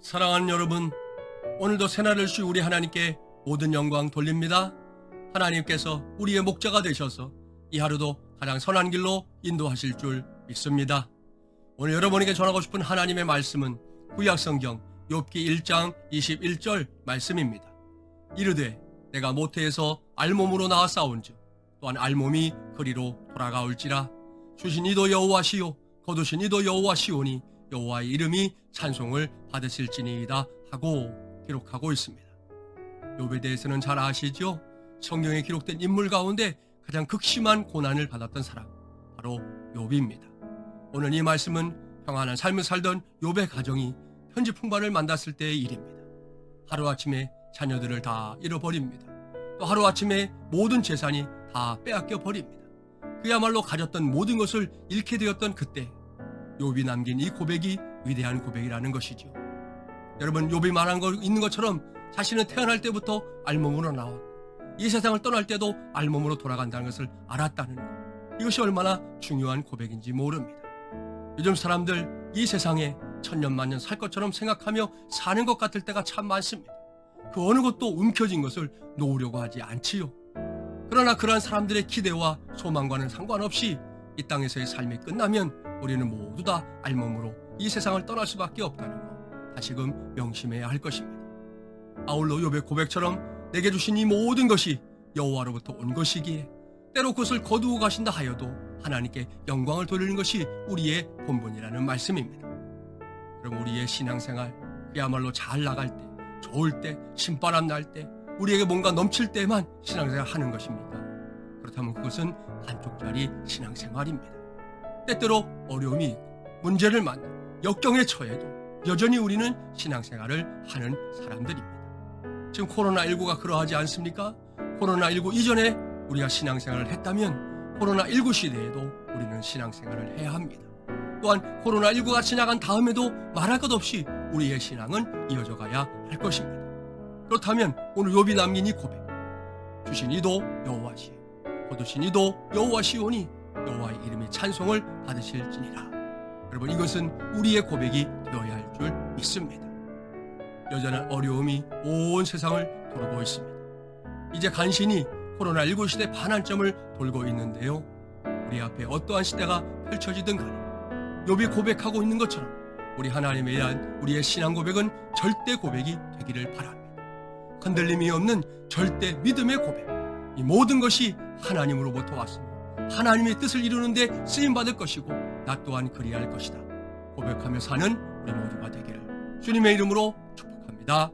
사랑하는 여러분, 오늘도 새날을 쉬 우리 하나님께 모든 영광 돌립니다. 하나님께서 우리의 목자가 되셔서 이 하루도 가장 선한 길로 인도하실 줄 믿습니다. 오늘 여러분에게 전하고 싶은 하나님의 말씀은 구약성경 욥기 1장 21절 말씀입니다. 이르되 내가 모태에서 알몸으로 나와 싸운즉 또한 알몸이 그리로 돌아가올지라 주신 이도 여호와시요 거두신 이도 여호와시오니 여호와의 이름이 찬송을 받으실지니이다 하고 기록하고 있습니다. 욥에 대해서는 잘 아시죠? 성경에 기록된 인물 가운데 가장 극심한 고난을 받았던 사람 바로 욥입니다. 오늘 이 말씀은 평안한 삶을 살던 욥의 가정이 현지 풍파를 만났을 때의 일입니다. 하루아침에 자녀들을 다 잃어버립니다. 또 하루아침에 모든 재산이 다 빼앗겨 버립니다. 그야말로 가졌던 모든 것을 잃게 되었던 그때 욥이 남긴 이 고백이 위대한 고백이라는 것이죠. 여러분 욥이 말한 거 있는 것처럼 자신은 태어날 때부터 알몸으로 나왔고 이 세상을 떠날 때도 알몸으로 돌아간다는 것을 알았다는 것. 이것이 얼마나 중요한 고백인지 모릅니다. 요즘 사람들 이 세상에 천년 만년 살 것처럼 생각하며 사는 것 같을 때가 참 많습니다. 그 어느 것도 움켜진 것을 놓으려고 하지 않지요. 그러나 그러한 사람들의 기대와 소망과는 상관없이 이 땅에서의 삶이 끝나면 우리는 모두 다 알몸으로 이 세상을 떠날 수밖에 없다는 것 다시금 명심해야 할 것입니다. 아울러 욥의 고백처럼 내게 주신 이 모든 것이 여호와로부터 온 것이기에 때로 그것을 거두어 가신다 하여도 하나님께 영광을 돌리는 것이 우리의 본분이라는 말씀입니다. 그럼 우리의 신앙생활 그야말로 잘 나갈 때, 좋을 때, 신바람 날 때, 우리에게 뭔가 넘칠 때만 신앙생활 하는 것입니까? 그렇다면 그것은 한쪽짜리 신앙생활입니다. 때때로 어려움이 있고 문제를 만나 역경에 처해도 여전히 우리는 신앙생활을 하는 사람들입니다. 지금 코로나19가 그러하지 않습니까? 코로나19 이전에 우리가 신앙생활을 했다면 코로나19 시대에도 우리는 신앙생활을 해야 합니다. 또한 코로나19가 지나간 다음에도 말할 것 없이 우리의 신앙은 이어져 가야 할 것입니다. 그렇다면 오늘 욥이 남긴 이 고백 주신 이도 여호와시 거두신 이도 여호와시오니 여호와의 이름이 찬송을 받으실지니라 여러분 이것은 우리의 고백이 되어야 할 줄 믿습니다. 여전한 어려움이 온 세상을 돌고 있습니다. 이제 간신히 코로나19 시대 반환점을 돌고 있는데요. 우리 앞에 어떠한 시대가 펼쳐지든 간에 욥이 고백하고 있는 것처럼 우리 하나님에 대한 우리의 신앙 고백은 절대 고백이 되기를 바랍니다. 흔들림이 없는 절대 믿음의 고백. 이 모든 것이 하나님으로부터 왔습니다. 하나님의 뜻을 이루는데 쓰임 받을 것이고 나 또한 그리할 것이다. 고백하며 사는 우리 모두가 되기를 주님의 이름으로 축복합니다.